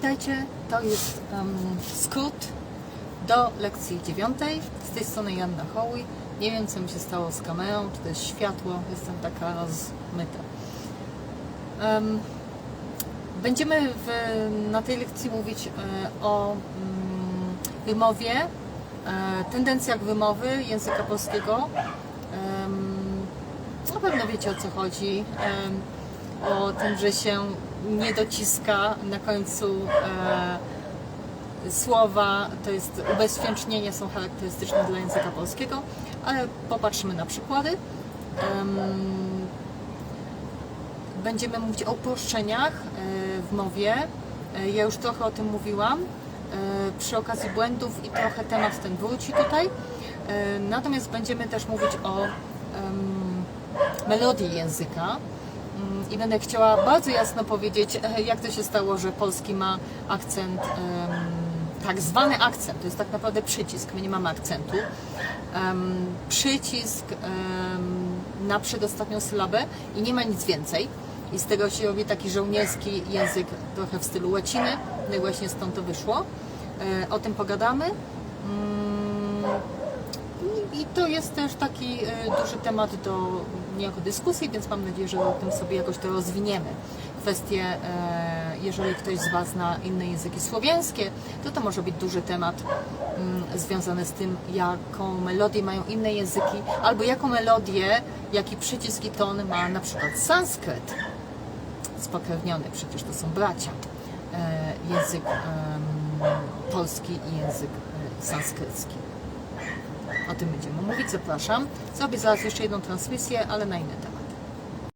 Witajcie, to jest um, skrót do lekcji dziewiątej. Z tej strony Janna Hoły. Nie wiem, co mi się stało z kamerą, czy to jest światło, jestem taka rozmyta. Em, będziemy w, na tej lekcji mówić e, o mm, wymowie, e, tendencjach wymowy języka polskiego. Em, na pewno wiecie o co chodzi. Em, o tym, że się nie dociska na końcu e, słowa. To jest ubezpiecznienia są charakterystyczne dla języka polskiego, ale popatrzmy na przykłady. Em, Będziemy mówić o uproszczeniach e, w mowie. E, Ja już trochę o tym mówiłam e, przy okazji błędów i trochę temat ten wróci tutaj. Natomiast będziemy też mówić o melodii języka i będę chciała bardzo jasno powiedzieć, e, jak to się stało, że polski ma akcent, tak zwany akcent, to jest tak naprawdę przycisk, my nie mamy akcentu. Przycisk na przedostatnią sylabę i nie ma nic więcej. I z tego się robi taki żołnierski język, trochę w stylu łaciny, no i właśnie stąd to wyszło. E, O tym pogadamy. I- to jest też taki e, duży temat do niejako dyskusji, więc mam nadzieję, że o tym sobie jakoś to rozwiniemy. Kwestie, e, jeżeli ktoś z Was zna inne języki słowiańskie, to to może być duży temat mm, związany z tym, jaką melodię mają inne języki, albo jaką melodię, jaki przycisk i ton ma na przykład sanskryt spokrewniony, przecież to są bracia. E, język polski i język sanskrycki. O tym będziemy mówić, zapraszam. Zrobię zaraz jeszcze jedną transmisję, ale na inny temat.